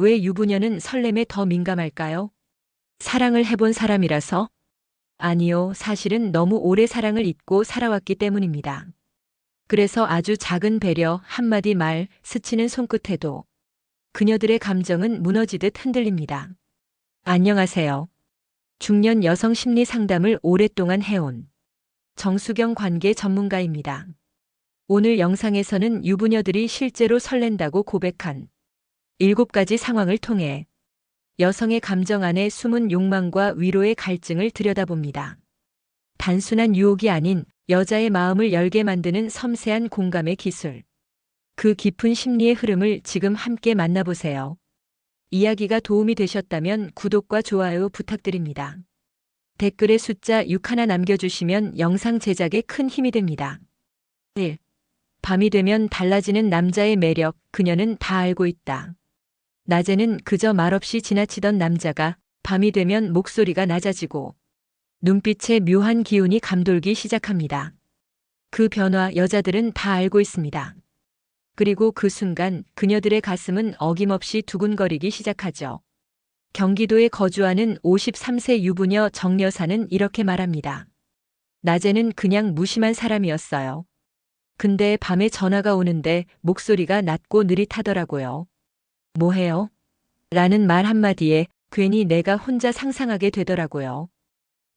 왜 유부녀는 설렘에 더 민감할까요? 사랑을 해본 사람이라서? 아니요, 사실은 너무 오래 사랑을 잊고 살아왔기 때문입니다. 그래서 아주 작은 배려, 한마디 말, 스치는 손끝에도 그녀들의 감정은 무너지듯 흔들립니다. 안녕하세요. 중년 여성 심리 상담을 오랫동안 해온 정수경 관계 전문가입니다. 오늘 영상에서는 유부녀들이 실제로 설렌다고 고백한 7가지 상황을 통해 여성의 감정 안에 숨은 욕망과 위로의 갈증을 들여다봅니다. 단순한 유혹이 아닌 여자의 마음을 열게 만드는 섬세한 공감의 기술. 그 깊은 심리의 흐름을 지금 함께 만나보세요. 이야기가 도움이 되셨다면 구독과 좋아요 부탁드립니다. 댓글에 숫자 6 하나 남겨주시면 영상 제작에 큰 힘이 됩니다. 1. 밤이 되면 달라지는 남자의 매력, 그녀는 다 알고 있다. 낮에는 그저 말없이 지나치던 남자가 밤이 되면 목소리가 낮아지고 눈빛에 묘한 기운이 감돌기 시작합니다. 그 변화 여자들은 다 알고 있습니다. 그리고 그 순간 그녀들의 가슴은 어김없이 두근거리기 시작하죠. 경기도에 거주하는 53세 유부녀 정여사는 이렇게 말합니다. 낮에는 그냥 무심한 사람이었어요. 근데 밤에 전화가 오는데 목소리가 낮고 느릿하더라고요. 뭐해요? 라는 말 한마디에 괜히 내가 혼자 상상하게 되더라고요.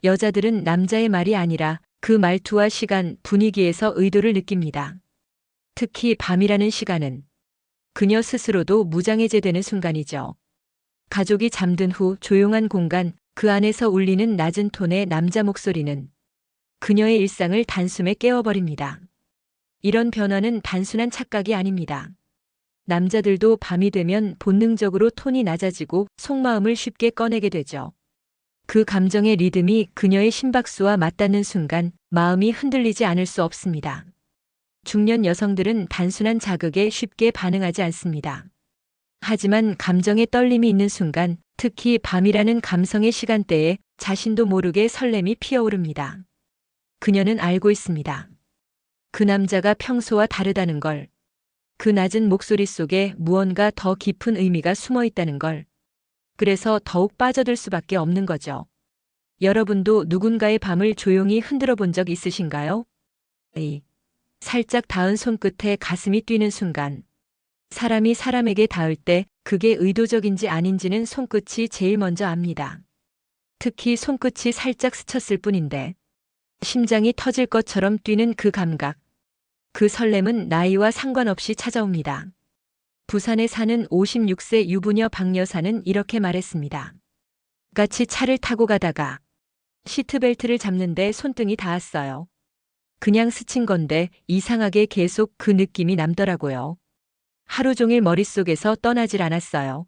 여자들은 남자의 말이 아니라 그 말투와 시간, 분위기에서 의도를 느낍니다. 특히 밤이라는 시간은 그녀 스스로도 무장해제되는 순간이죠. 가족이 잠든 후 조용한 공간, 그 안에서 울리는 낮은 톤의 남자 목소리는 그녀의 일상을 단숨에 깨워버립니다. 이런 변화는 단순한 착각이 아닙니다. 남자들도 밤이 되면 본능적으로 톤이 낮아지고 속마음을 쉽게 꺼내게 되죠. 그 감정의 리듬이 그녀의 심박수와 맞닿는 순간 마음이 흔들리지 않을 수 없습니다. 중년 여성들은 단순한 자극에 쉽게 반응하지 않습니다. 하지만 감정의 떨림이 있는 순간, 특히 밤이라는 감성의 시간대에 자신도 모르게 설렘이 피어오릅니다. 그녀는 알고 있습니다. 그 남자가 평소와 다르다는 걸. 그 낮은 목소리 속에 무언가 더 깊은 의미가 숨어 있다는 걸. 그래서 더욱 빠져들 수밖에 없는 거죠. 여러분도 누군가의 밤을 조용히 흔들어 본 적 있으신가요? 이 살짝 닿은 손끝에 가슴이 뛰는 순간. 사람이 사람에게 닿을 때 그게 의도적인지 아닌지는 손끝이 제일 먼저 압니다. 특히 손끝이 살짝 스쳤을 뿐인데 심장이 터질 것처럼 뛰는 그 감각. 그 설렘은 나이와 상관없이 찾아옵니다. 부산에 사는 56세 유부녀 박 여사는 이렇게 말했습니다. 같이 차를 타고 가다가 시트벨트를 잡는데 손등이 닿았어요. 그냥 스친 건데 이상하게 계속 그 느낌이 남더라고요. 하루 종일 머릿속에서 떠나질 않았어요.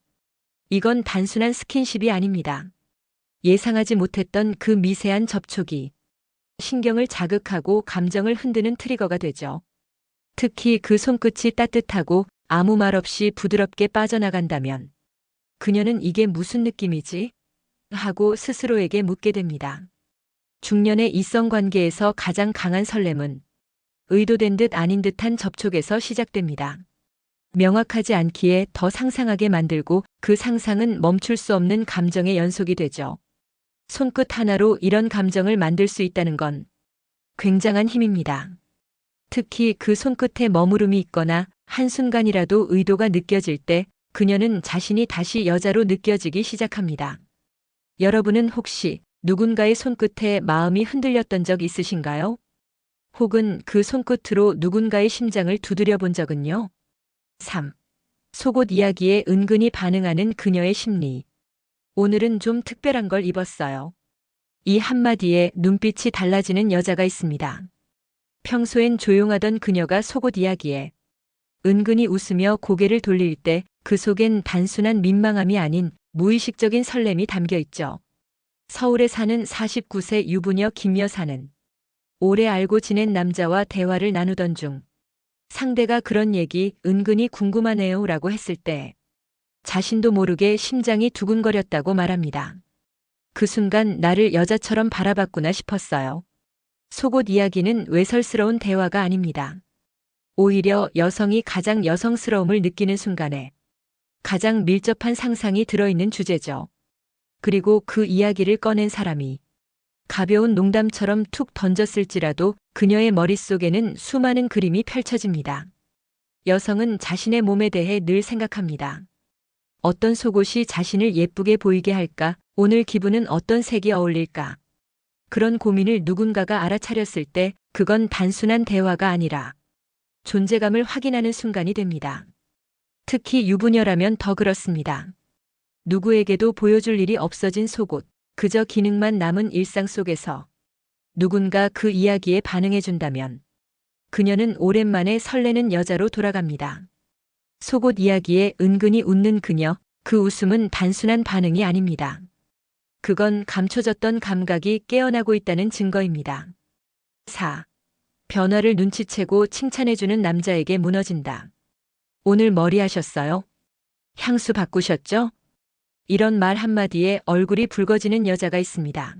이건 단순한 스킨십이 아닙니다. 예상하지 못했던 그 미세한 접촉이 신경을 자극하고 감정을 흔드는 트리거가 되죠. 특히 그 손끝이 따뜻하고 아무 말 없이 부드럽게 빠져나간다면 그녀는 이게 무슨 느낌이지? 하고 스스로에게 묻게 됩니다. 중년의 이성 관계에서 가장 강한 설렘은 의도된 듯 아닌 듯한 접촉에서 시작됩니다. 명확하지 않기에 더 상상하게 만들고 그 상상은 멈출 수 없는 감정의 연속이 되죠. 손끝 하나로 이런 감정을 만들 수 있다는 건 굉장한 힘입니다. 특히 그 손끝에 머무름이 있거나 한순간이라도 의도가 느껴질 때 그녀는 자신이 다시 여자로 느껴지기 시작합니다. 여러분은 혹시 누군가의 손끝에 마음이 흔들렸던 적 있으신가요? 혹은 그 손끝으로 누군가의 심장을 두드려 본 적은요? 3. 속옷 이야기에 은근히 반응하는 그녀의 심리. 오늘은 좀 특별한 걸 입었어요. 이 한마디에 눈빛이 달라지는 여자가 있습니다. 평소엔 조용하던 그녀가 속옷 이야기에 은근히 웃으며 고개를 돌릴 때 그 속엔 단순한 민망함이 아닌 무의식적인 설렘이 담겨 있죠. 서울에 사는 49세 유부녀 김 여사는 오래 알고 지낸 남자와 대화를 나누던 중 상대가 그런 얘기 은근히 궁금하네요 라고 했을 때 자신도 모르게 심장이 두근거렸다고 말합니다. 그 순간 나를 여자처럼 바라봤구나 싶었어요. 속옷 이야기는 외설스러운 대화가 아닙니다. 오히려 여성이 가장 여성스러움을 느끼는 순간에 가장 밀접한 상상이 들어있는 주제죠. 그리고 그 이야기를 꺼낸 사람이 가벼운 농담처럼 툭 던졌을지라도 그녀의 머릿속에는 수많은 그림이 펼쳐집니다. 여성은 자신의 몸에 대해 늘 생각합니다. 어떤 속옷이 자신을 예쁘게 보이게 할까? 오늘 기분은 어떤 색이 어울릴까? 그런 고민을 누군가가 알아차렸을 때 그건 단순한 대화가 아니라 존재감을 확인하는 순간이 됩니다. 특히 유부녀라면 더 그렇습니다. 누구에게도 보여줄 일이 없어진 속옷, 그저 기능만 남은 일상 속에서 누군가 그 이야기에 반응해준다면 그녀는 오랜만에 설레는 여자로 돌아갑니다. 속옷 이야기에 은근히 웃는 그녀, 그 웃음은 단순한 반응이 아닙니다. 그건 감춰졌던 감각이 깨어나고 있다는 증거입니다. 4. 변화를 눈치채고 칭찬해주는 남자에게 무너진다. 오늘 머리 하셨어요? 향수 바꾸셨죠? 이런 말 한마디에 얼굴이 붉어지는 여자가 있습니다.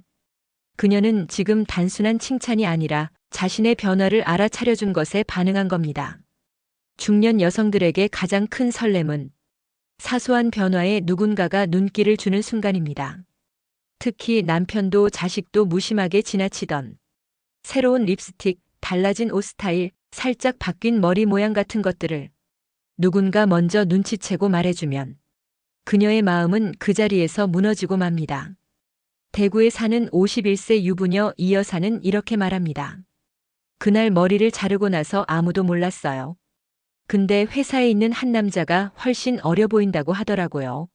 그녀는 지금 단순한 칭찬이 아니라 자신의 변화를 알아차려준 것에 반응한 겁니다. 중년 여성들에게 가장 큰 설렘은 사소한 변화에 누군가가 눈길을 주는 순간입니다. 특히 남편도 자식도 무심하게 지나치던 새로운 립스틱, 달라진 옷 스타일, 살짝 바뀐 머리 모양 같은 것들을 누군가 먼저 눈치채고 말해주면 그녀의 마음은 그 자리에서 무너지고 맙니다. 대구에 사는 51세 유부녀 이 여사는 이렇게 말합니다. 그날 머리를 자르고 나서 아무도 몰랐어요. 근데 회사에 있는 한 남자가 훨씬 어려 보인다고 하더라고요.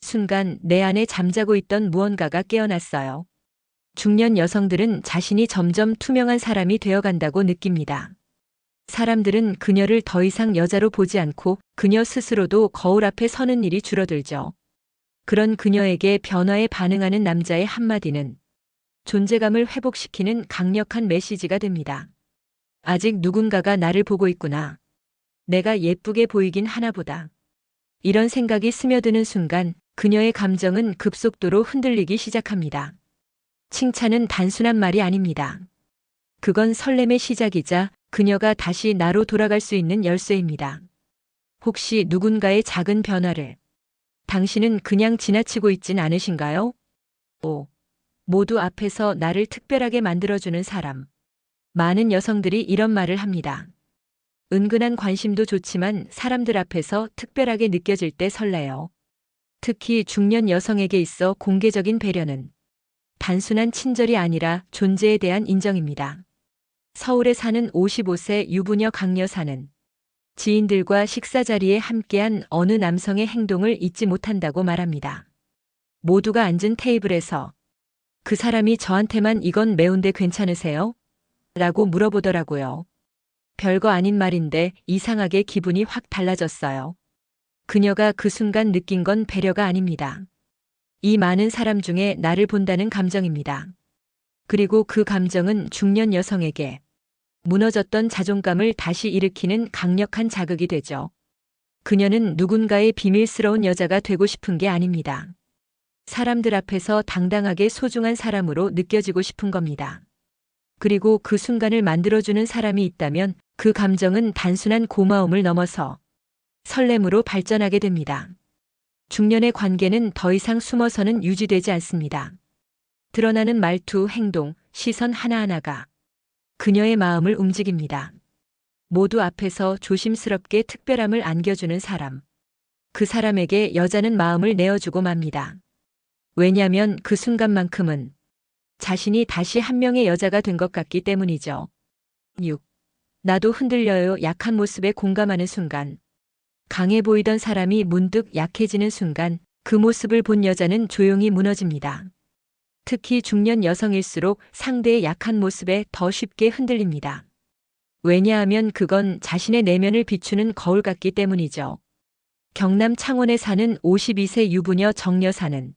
순간 내 안에 잠자고 있던 무언가가 깨어났어요. 중년 여성들은 자신이 점점 투명한 사람이 되어간다고 느낍니다. 사람들은 그녀를 더 이상 여자로 보지 않고 그녀 스스로도 거울 앞에 서는 일이 줄어들죠. 그런 그녀에게 변화에 반응하는 남자의 한마디는 존재감을 회복시키는 강력한 메시지가 됩니다. 아직 누군가가 나를 보고 있구나. 내가 예쁘게 보이긴 하나 보다. 이런 생각이 스며드는 순간 그녀의 감정은 급속도로 흔들리기 시작합니다. 칭찬은 단순한 말이 아닙니다. 그건 설렘의 시작이자 그녀가 다시 나로 돌아갈 수 있는 열쇠입니다. 혹시 누군가의 작은 변화를 당신은 그냥 지나치고 있진 않으신가요? 5. 모두 앞에서 나를 특별하게 만들어주는 사람. 많은 여성들이 이런 말을 합니다. 은근한 관심도 좋지만 사람들 앞에서 특별하게 느껴질 때 설레요. 특히 중년 여성에게 있어 공개적인 배려는 단순한 친절이 아니라 존재에 대한 인정입니다. 서울에 사는 55세 유부녀 강여사는 지인들과 식사 자리에 함께한 어느 남성의 행동을 잊지 못한다고 말합니다. 모두가 앉은 테이블에서 그 사람이 저한테만 이건 매운데 괜찮으세요? 라고 물어보더라고요. 별거 아닌 말인데 이상하게 기분이 확 달라졌어요. 그녀가 그 순간 느낀 건 배려가 아닙니다. 이 많은 사람 중에 나를 본다는 감정입니다. 그리고 그 감정은 중년 여성에게 무너졌던 자존감을 다시 일으키는 강력한 자극이 되죠. 그녀는 누군가의 비밀스러운 여자가 되고 싶은 게 아닙니다. 사람들 앞에서 당당하게 소중한 사람으로 느껴지고 싶은 겁니다. 그리고 그 순간을 만들어주는 사람이 있다면 그 감정은 단순한 고마움을 넘어서 설렘으로 발전하게 됩니다. 중년의 관계는 더 이상 숨어서는 유지되지 않습니다. 드러나는 말투, 행동, 시선 하나하나가 그녀의 마음을 움직입니다. 모두 앞에서 조심스럽게 특별함을 안겨주는 사람. 그 사람에게 여자는 마음을 내어주고 맙니다. 왜냐면 그 순간만큼은 자신이 다시 한 명의 여자가 된 것 같기 때문이죠. 6. 나도 흔들려요 약한 모습에 공감하는 순간. 강해 보이던 사람이 문득 약해지는 순간 그 모습을 본 여자는 조용히 무너집니다. 특히 중년 여성일수록 상대의 약한 모습에 더 쉽게 흔들립니다. 왜냐하면 그건 자신의 내면을 비추는 거울 같기 때문이죠. 경남 창원에 사는 52세 유부녀 정여사는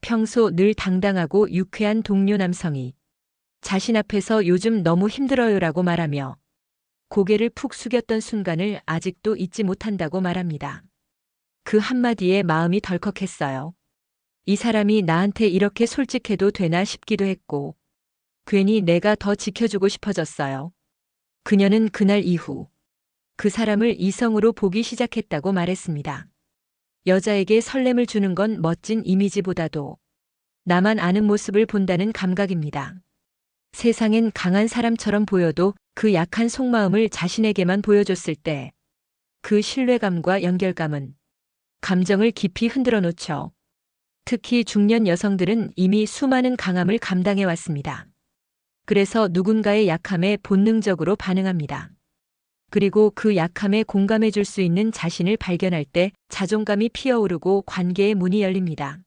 평소 늘 당당하고 유쾌한 동료 남성이 자신 앞에서 요즘 너무 힘들어요라고 말하며 고개를 푹 숙였던 순간을 아직도 잊지 못한다고 말합니다. 그 한마디에 마음이 덜컥했어요. 이 사람이 나한테 이렇게 솔직해도 되나 싶기도 했고, 괜히 내가 더 지켜주고 싶어졌어요. 그녀는 그날 이후 그 사람을 이성으로 보기 시작했다고 말했습니다. 여자에게 설렘을 주는 건 멋진 이미지보다도 나만 아는 모습을 본다는 감각입니다. 세상엔 강한 사람처럼 보여도 그 약한 속마음을 자신에게만 보여줬을 때 그 신뢰감과 연결감은 감정을 깊이 흔들어 놓죠. 특히 중년 여성들은 이미 수많은 강함을 감당해 왔습니다. 그래서 누군가의 약함에 본능적으로 반응합니다. 그리고 그 약함에 공감해 줄 수 있는 자신을 발견할 때 자존감이 피어오르고 관계의 문이 열립니다.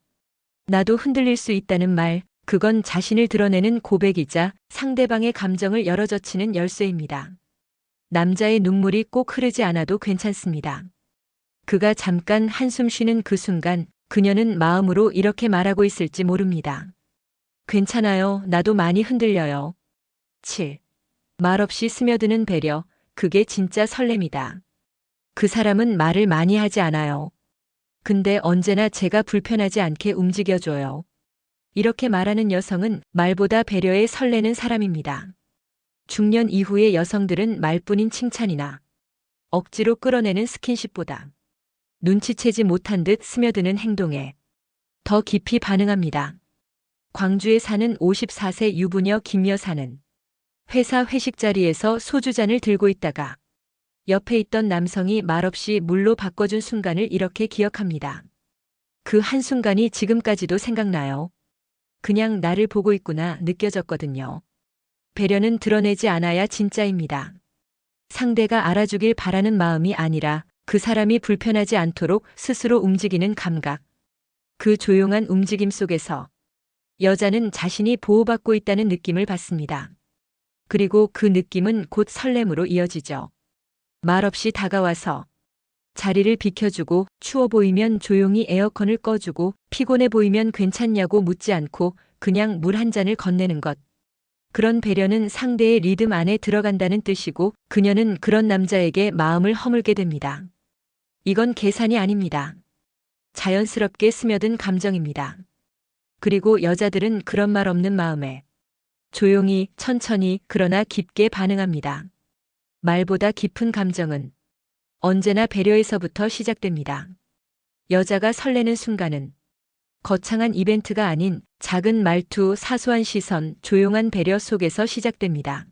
나도 흔들릴 수 있다는 말, 그건 자신을 드러내는 고백이자 상대방의 감정을 열어젖히는 열쇠입니다. 남자의 눈물이 꼭 흐르지 않아도 괜찮습니다. 그가 잠깐 한숨 쉬는 그 순간 그녀는 마음으로 이렇게 말하고 있을지 모릅니다. 괜찮아요. 나도 많이 흔들려요. 7. 말없이 스며드는 배려. 그게 진짜 설렘이다. 그 사람은 말을 많이 하지 않아요. 근데 언제나 제가 불편하지 않게 움직여줘요. 이렇게 말하는 여성은 말보다 배려에 설레는 사람입니다. 중년 이후의 여성들은 말뿐인 칭찬이나 억지로 끌어내는 스킨십보다 눈치채지 못한 듯 스며드는 행동에 더 깊이 반응합니다. 광주에 사는 54세 유부녀 김 여사는 회사 회식 자리에서 소주잔을 들고 있다가 옆에 있던 남성이 말없이 물로 바꿔준 순간을 이렇게 기억합니다. 그 한순간이 지금까지도 생각나요. 그냥 나를 보고 있구나 느껴졌거든요. 배려는 드러내지 않아야 진짜입니다. 상대가 알아주길 바라는 마음이 아니라 그 사람이 불편하지 않도록 스스로 움직이는 감각. 그 조용한 움직임 속에서 여자는 자신이 보호받고 있다는 느낌을 받습니다. 그리고 그 느낌은 곧 설렘으로 이어지죠. 말없이 다가와서 자리를 비켜주고 추워 보이면 조용히 에어컨을 꺼주고 피곤해 보이면 괜찮냐고 묻지 않고 그냥 물 한 잔을 건네는 것. 그런 배려는 상대의 리듬 안에 들어간다는 뜻이고 그녀는 그런 남자에게 마음을 허물게 됩니다. 이건 계산이 아닙니다. 자연스럽게 스며든 감정입니다. 그리고 여자들은 그런 말 없는 마음에 조용히 천천히 그러나 깊게 반응합니다. 말보다 깊은 감정은 언제나 배려에서부터 시작됩니다. 여자가 설레는 순간은 거창한 이벤트가 아닌 작은 말투, 사소한 시선, 조용한 배려 속에서 시작됩니다.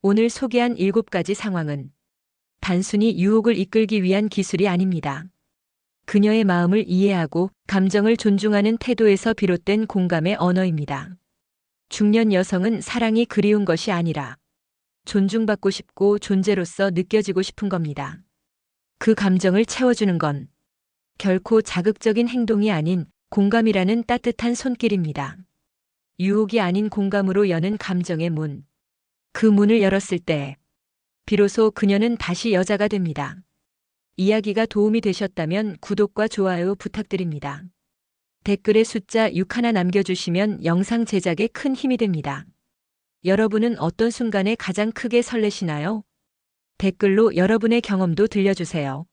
오늘 소개한 7가지 상황은 단순히 유혹을 이끌기 위한 기술이 아닙니다. 그녀의 마음을 이해하고 감정을 존중하는 태도에서 비롯된 공감의 언어입니다. 중년 여성은 사랑이 그리운 것이 아니라 존중받고 싶고 존재로서 느껴지고 싶은 겁니다. 그 감정을 채워주는 건 결코 자극적인 행동이 아닌 공감이라는 따뜻한 손길입니다. 유혹이 아닌 공감으로 여는 감정의 문. 그 문을 열었을 때 비로소 그녀는 다시 여자가 됩니다. 이야기가 도움이 되셨다면 구독과 좋아요 부탁드립니다. 댓글에 숫자 6 하나 남겨주시면 영상 제작에 큰 힘이 됩니다. 여러분은 어떤 순간에 가장 크게 설레시나요? 댓글로 여러분의 경험도 들려주세요.